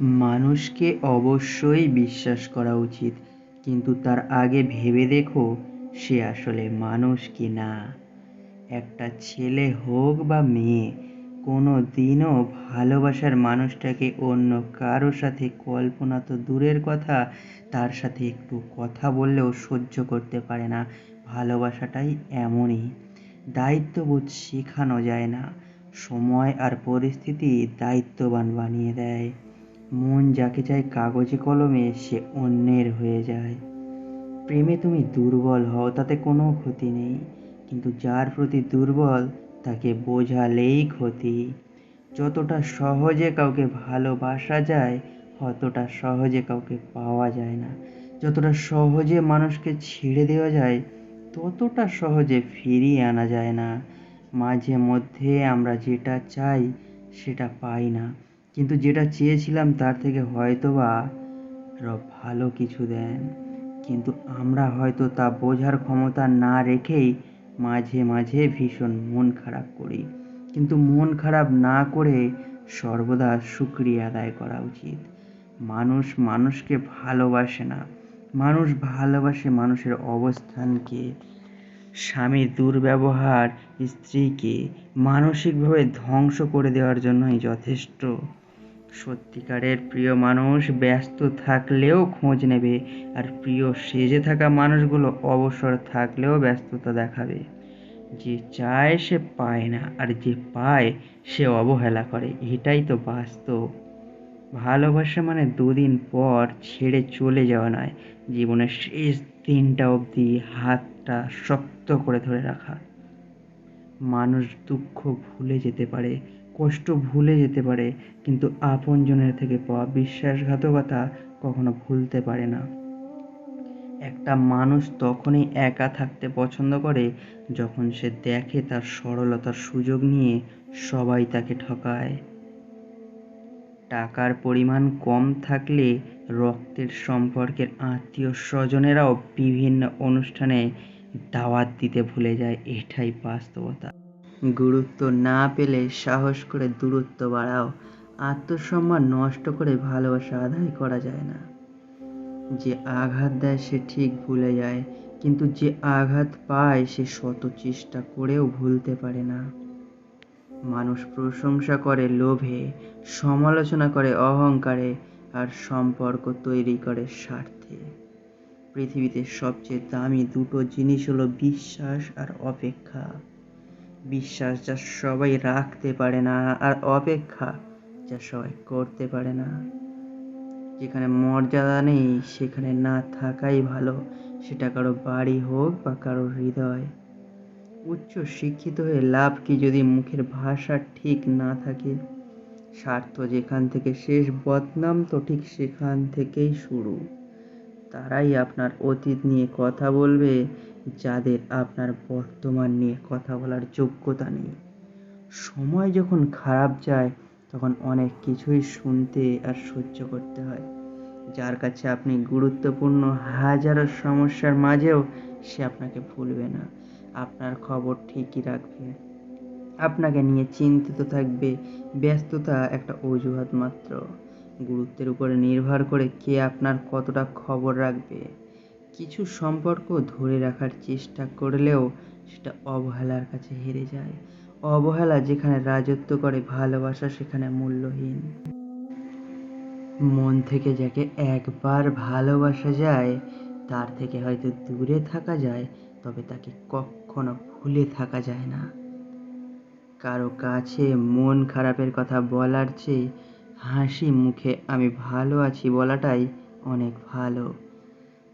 মানুষকে অবশ্যই বিশ্বাস করা উচিত, কিন্তু তার আগে ভেবে দেখো সে আসলে মানুষ কি না একটা ছেলে হোক বা মেয়ে কোনো দিনও ভালোবাসার মানুষটাকে অন্য কারও সাথে কল্পনা তো দূরের কথা, তার সাথে একটু কথা বললেও সহ্য করতে পারে না। ভালোবাসাটাই এমনই। দায়িত্ববোধ শেখানো যায় না। সময় আর পরিস্থিতি দায়িত্ববান বানিয়ে দেয়। মন যাকে চায় কাগজে কলমে, সে অন্যের হয়ে যায়। প্রেমে তুমি দুর্বল হও, তাতে কোনো ক্ষতি নেই। কিন্তু যার প্রতি দুর্বল, তাকে বোঝালেই ক্ষতি। যতটা সহজে কাউকে ভালোবাসা যায়, অতটা সহজে কাউকে পাওয়া যায় না। যতটা সহজে মানুষকে ছেড়ে দেওয়া যায়, ততটা সহজে ফিরিয়ে আনা যায় না। মাঝে মধ্যে আমরা যেটা চাই, সেটা পাই না। কিন্তু যেটা চেয়েছিলাম তার থেকে হয়তোবা আরও ভালো কিছু দেন। কিন্তু আমরা হয়তো তা বোঝার ক্ষমতা না রেখেই মাঝে মাঝে ভীষণ মন খারাপ করি। কিন্তু মন খারাপ না করে সর্বদা শুক্রিয়া আদায় করা উচিত। মানুষ মানুষকে ভালোবাসে না। মানুষ ভালোবাসে মানুষের অবস্থানকে, স্বামীর দুর্ব্যবহার, স্ত্রীকে। মানসিকভাবে ধ্বংস করে দেওয়ার জন্যই যথেষ্ট। সত্যিকারের প্রিয় মানুষ ব্যস্ত থাকলেও খোঁজ নেবে। আর প্রিয় সেজে থাকা মানুষগুলো অবসর থাকলেও ব্যস্ততা দেখাবে। যে চায় সে পায় না, আর যে পায় সে অবহেলা করে। এটাই তো বাস্তব। ভালোবাসা মানে দুদিন পর ছেড়ে চলে যাওয়া নয়। জীবনের শেষ দিনটা অবধি হাতটা শক্ত করে ধরে রাখা। মানুষ দুঃখ ভুলে যেতে পারে। কষ্ট ভুলে যেতে পারে, কিন্তু আপনজনের থেকে পাওয়া বিশ্বাসঘাতকতা কখনো ভুলতে পারে না। একটা মানুষ তখনই একা থাকতে পছন্দ করে, যখন সে দেখে তার সরলতার সুযোগ নিয়ে সবাই তাকে ঠকায়। টাকার পরিমাণ কম থাকলে রক্তের সম্পর্কের আত্মীয় স্বজনেরাও বিভিন্ন অনুষ্ঠানে দাওয়াত দিতে ভুলে যায়, এটাই বাস্তবতা। গুরুত্ব না পেলে সাহস করে দূরত্ব বাড়াও। আত্মসম্মান নষ্ট করে ভালোবাসা আদায় করা যায় না। যে আঘাত দেয় সে ঠিক ভুলে যায়, কিন্তু যে আঘাত পায় সে শত চেষ্টা করেও ভুলতে পারে না। মানুষ প্রশংসা করে লোভে, সমালোচনা করে অহংকারে, আর সম্পর্ক তৈরি করে স্বার্থে। পৃথিবীতে সবচেয়ে দামি দুটো জিনিস হলো বিশ্বাস আর অপেক্ষা। বিশ্বাস যা সবাই রাখতে পারে না আর অপেক্ষা যা সবাই করতে পারে না। যেখানে মর্যাদা নেই, সেখানে না থাকাই ভালো। সেটা কারও বাড়ি হোক বা কারও হৃদয়। উচ্চ শিক্ষিত হয়ে লাভ কি যদি মুখের ভাষা ঠিক না থাকে? স্বার্থ যেখান থেকে শেষ, বদনাম তো ঠিক সেখান থেকেই শুরু। তারাই আপনার অতীত নিয়ে কথা বলবে যাদের আপনার বর্তমান নিয়ে কথা বলার যোগ্যতা নেই। সময় যখন খারাপ যায়, তখন অনেক কিছুই শুনতে আর সহ্য করতে হয়। যার কাছে আপনি গুরুত্বপূর্ণ হাজারো সমস্যার মাঝেও সে আপনাকে ভুলবে না। আপনার খবর ঠিকই রাখবে। আপনাকে নিয়ে চিন্তিত থাকবে। ব্যস্ততা একটা অজুহাত মাত্র। গুরুত্বের উপরে নির্ভর করে কে আপনার কতটা খবর রাখবে। কিছু সম্পর্ক ধরে রাখার চেষ্টা করলেও সেটা অবহেলার কাছে হেরে যায়। অবহেলা যেখানে রাজত্ব করে, ভালোবাসা সেখানে মূল্যহীন। মন থেকে যাকে একবার ভালোবাসা যায়, তার থেকে হয়তো দূরে থাকা যায়, তবে তাকে কখনো ভুলে থাকা যায় না। কারও কাছে মন খারাপের কথা বলার চেয়ে হাসি মুখে আমি ভালো আছি বলাটাই অনেক ভালো।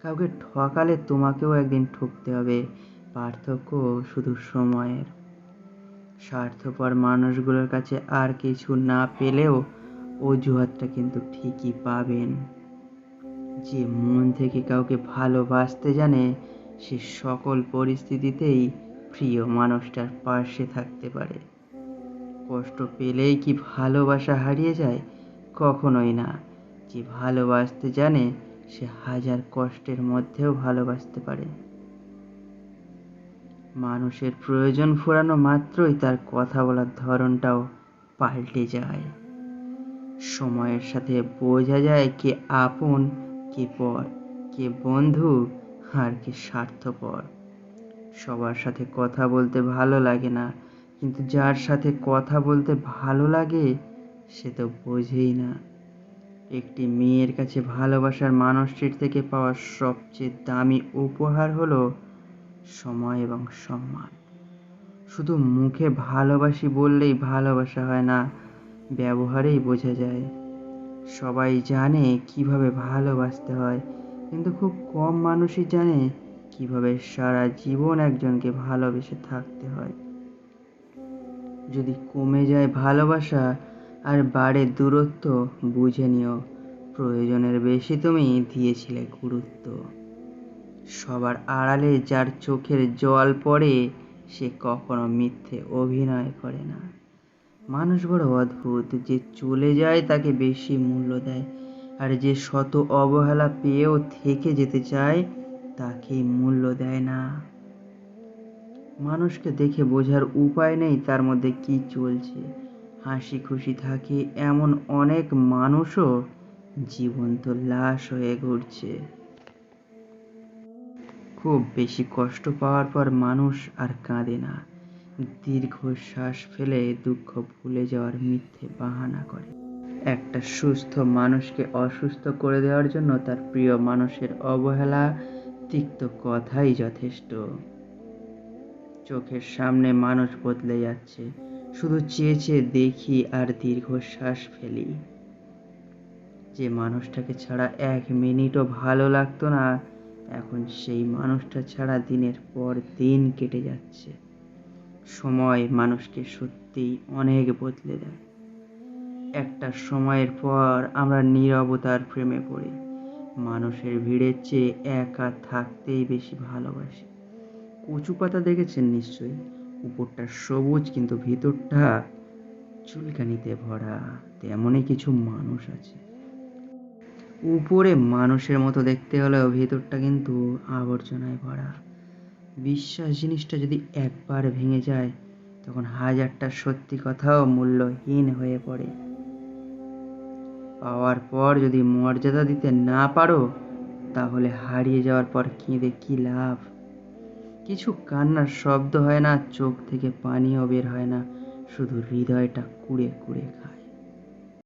কাউকে ঠকালে তোমাকেও একদিন ঠকতে হবে। পার্থক্য শুধু সময়ের। স্বার্থপর মানুষগুলোর কাছে আর কিছু না পেলেও অজুহাতটা কিন্তু ঠিকই পাবেন। যে মন থেকে কাউকে ভালোবাসতে জানে, সে সকল পরিস্থিতিতেই প্রিয় মানুষটার পাশে থাকতে পারে। কষ্ট পেলেই কি ভালোবাসা হারিয়ে যায়? কখনোই না। যে ভালোবাসতে জানে সে হাজার কষ্টের মধ্যেও ভালোবাসতে পারে। মানুষের প্রয়োজন ফুরানো মাত্রই তার কথা বলার ধরনটাও পাল্টে যায়। সময়ের সাথে বোঝা যায় কে আপন, কে পর, কে বন্ধু আর কে স্বার্থপর। সবার সাথে কথা বলতে ভালো লাগে না, কিন্তু যার সাথে কথা বলতে ভালো লাগে, সে তো বোঝেই না। একটি মেয়ের কাছে ভালোবাসার মানুষটির থেকে পাওয়া সবচেয়ে দামি উপহার হলো সময় এবং সম্মান। শুধু মুখে ভালোবাসি বললেই ভালোবাসা হয় না, ব্যবহারেই বোঝা যায়। সবাই জানে কীভাবে ভালোবাসতে হয়, কিন্তু খুব কম মানুষই জানে কীভাবে সারা জীবন একজনকে ভালোবেসে থাকতে হয়। যদি কমে যায় ভালোবাসা আর বাড়ে দূরত্ব বুঝে নিও। প্রয়োজনের বেশি তুমি দিয়েছিলে গুরুত্ব। সবার আড়ালে যার চোখের জল পড়ে, সে কখনো মিথ্যে অভিনয় করে না। মানুষ বড় অদ্ভুত, যে চলে যায় তাকে বেশি মূল্য দেয়, আর যে শত অবহেলা পেয়েও থেকে যেতে চায় তাকে মূল্য দেয় না। মানুষকে দেখে বোঝার উপায় নেই তার মধ্যে কি চলছে। হাসি খুশি থাকে এমন অনেক মানুষও জীবন্ত লাশ হয়ে ঘুরছে। খুব বেশি কষ্ট পাওয়ার পর মানুষ আর কাঁদে না। দীর্ঘ শ্বাস ফেলে দুঃখ ভুলে যাওয়ার মিথ্যে বাহানা করে। একটা সুস্থ মানুষকে অসুস্থ করে দেওয়ার জন্য তার প্রিয় মানুষের অবহেলা তিক্ত কথাই যথেষ্ট। চোখের সামনে মানুষ বদলে যাচ্ছে। শুধু চেয়ে চেয়ে দেখি আর দীর্ঘশ্বাস ফেলি। যে মানুষটাকে ছাড়া এক মিনিটও ভালো লাগতো না, এখন সেই মানুষটা ছাড়া দিনের পর দিন কেটে যাচ্ছে। সময় মানুষকে সত্যিই অনেক বদলে দেয়। একটা সময়ের পর আমরা নীরবতার প্রেমে পড়ি। মানুষের ভিড়ের চেয়ে একা থাকতেই বেশি ভালোবাসি। কচু পাতা দেখেছেন নিশ্চয়ই? উপরটা সবুজ, কিন্তু ভিতরটা চুলকানিতে ভরা। তেমনই কিছু মানুষ আছে। উপরে মানুষের মতো দেখতে হলেও ভেতরটা কিন্তু আবর্জনায় ভরা। বিশ্বাস জিনিসটা যদি একবার ভেঙে যায়, তখন হাজারটা সত্যি কথাও মূল্যহীন হয়ে পড়ে। পাওয়ার পর যদি মর্যাদা দিতে না পারো, তাহলে হারিয়ে যাওয়ার পর কেঁদে কী লাভ? কিছু কান্নার শব্দ হয় না, চোখ থেকে পানিও বের হয় না, শুধু হৃদয়টা কুড়ে কুড়ে খায়।